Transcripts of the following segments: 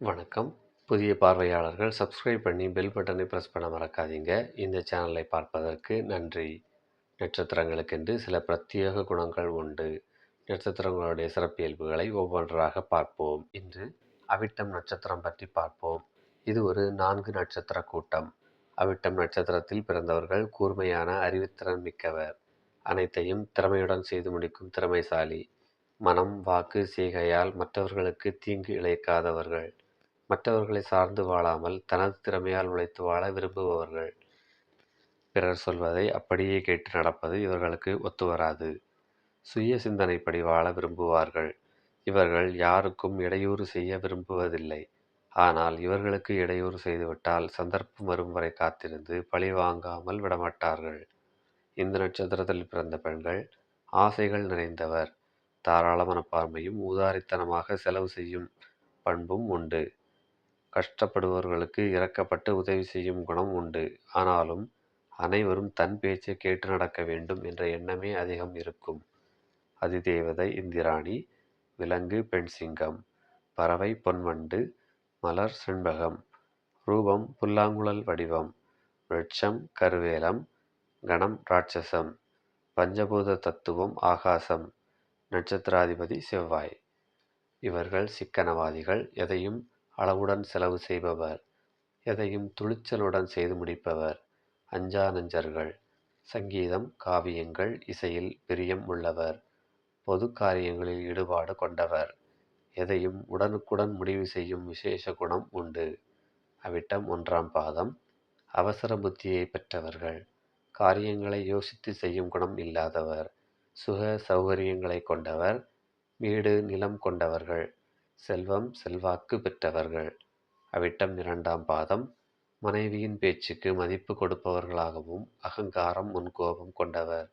வணக்கம். புதிய பார்வையாளர்கள் சப்ஸ்கிரைப் பண்ணி பெல் பட்டனை ப்ரெஸ் பண்ண மறக்காதீங்க. இந்த சேனலை பார்ப்பதற்கு நன்றி. நட்சத்திரங்களுக்கென்று சில பிரத்யேக குணங்கள் உண்டு. நட்சத்திரங்களுடைய சிறப்பியல்புகளை ஒவ்வொன்றாக பார்ப்போம். இன்று அவிட்டம் நட்சத்திரம் பற்றி பார்ப்போம். இது ஒரு நான்கு நட்சத்திர கூட்டம். அவிட்டம் நட்சத்திரத்தில் பிறந்தவர்கள் கூர்மையான அறிவுத்திறன் மிக்கவர். அனைத்தையும் திறமையுடன் செய்து முடிக்கும் திறமைசாலி. மனம் வாக்கு செய்கையால் மற்றவர்களுக்கு தீங்கு இழைக்காதவர்கள். மற்றவர்களை சார்ந்து வாழாமல் தனது திறமையால் உழைத்து வாழ விரும்புபவர்கள். பிறர் சொல்வதை அப்படியே கேட்டு நடப்பது இவர்களுக்கு ஒத்துவராது சுய சிந்தனைப்படி வாழ விரும்புவார்கள். இவர்கள் யாருக்கும் இடையூறு செய்ய விரும்புவதில்லை. ஆனால் இவர்களுக்கு இடையூறு செய்துவிட்டால் சந்தர்ப்பம் வரும் வரை காத்திருந்து பழி வாங்காமல் விடமாட்டார்கள். இந்த நட்சத்திரத்தில் பிறந்த பெண்கள் ஆசைகள் நிறைந்தவர். தாராள மனப்பான்மையும் ஊதாரித்தனமாக செலவு செய்யும் பண்பும் உண்டு. கஷ்டப்படுபவர்களுக்கு இறக்கப்பட்டு உதவி செய்யும் குணம் உண்டு. ஆனாலும் அனைவரும் தன் பேச்சை கேட்டு நடக்க வேண்டும் என்ற எண்ணமே அதிகம் இருக்கும். அதிதேவதை இந்திராணி விலங்கு பெண் சிங்கம் பறவை பொன்வண்டு மலர் செண்பகம் ரூபம் புல்லாங்குழல் வடிவம் விருட்சம் கருவேலம் கணம் ராட்சசம் பஞ்சபூத தத்துவம் ஆகாசம் நட்சத்திராதிபதி செவ்வாய். இவர்கள் சிக்கனவாதிகள் எதையும் அளவுடன் செலவு செய்பவர் எதையும் துணிச்சலுடன் செய்து முடிப்பவர் அஞ்சா நஞ்சர்கள் சங்கீதம் காவியங்கள் இசையில் பிரியம் உள்ளவர் பொது காரியங்களில் ஈடுபாடு கொண்டவர் எதையும் உடனுக்குடன் முடிவு செய்யும் விசேஷ குணம் உண்டு. அவிட்டம் ஒன்றாம் பாதம் அவசர புத்தியை பெற்றவர்கள் காரியங்களை யோசித்து செய்யும் குணம் இல்லாதவர் சுக சௌகரியங்களை கொண்டவர் வீடு நிலம் கொண்டவர்கள் செல்வம் செல்வாக்கு பெற்றவர்கள். அவிட்டம் இரண்டாம் பாதம். மனைவியின் பேச்சுக்கு மதிப்பு கொடுப்பவர்களாகவும் அகங்காரம் முன்கோபம் கொண்டவர்.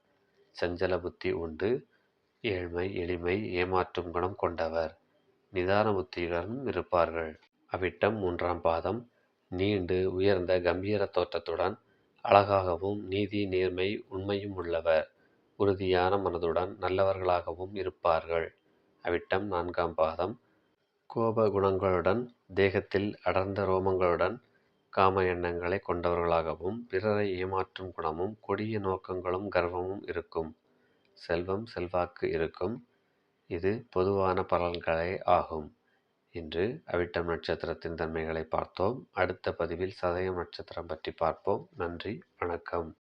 சஞ்சல புத்தி உண்டு. ஏழ்மை எளிமை ஏமாற்றும் குணம் கொண்டவர். நிதான புத்தியுடன் இருப்பார்கள். அவிட்டம் மூன்றாம் பாதம். நீண்டு உயர்ந்த கம்பீர தோற்றத்துடன் அழகாகவும் நீதி நேர்மை உண்மையும் உள்ளவர். உறுதியான மனதுடன் நல்லவர்களாகவும் இருப்பார்கள். அவிட்டம் நான்காம் பாதம். கோப குணங்களுடன் தேகத்தில் அடர்ந்த ரோமங்களுடன் காம எண்ணங்களை கொண்டவர்களாகவும் பிறரை ஏமாற்றும் குணமும் கொடிய நோக்கங்களும் கர்வமும் இருக்கும். செல்வம் செல்வாக்கு இருக்கும். இது பொதுவான பலன்களே ஆகும். இன்று அவிட்டம் நட்சத்திரத்தின் தன்மைகளை பார்த்தோம். அடுத்த பதிவில் சதயம் நட்சத்திரம் பற்றி பார்ப்போம். நன்றி வணக்கம்.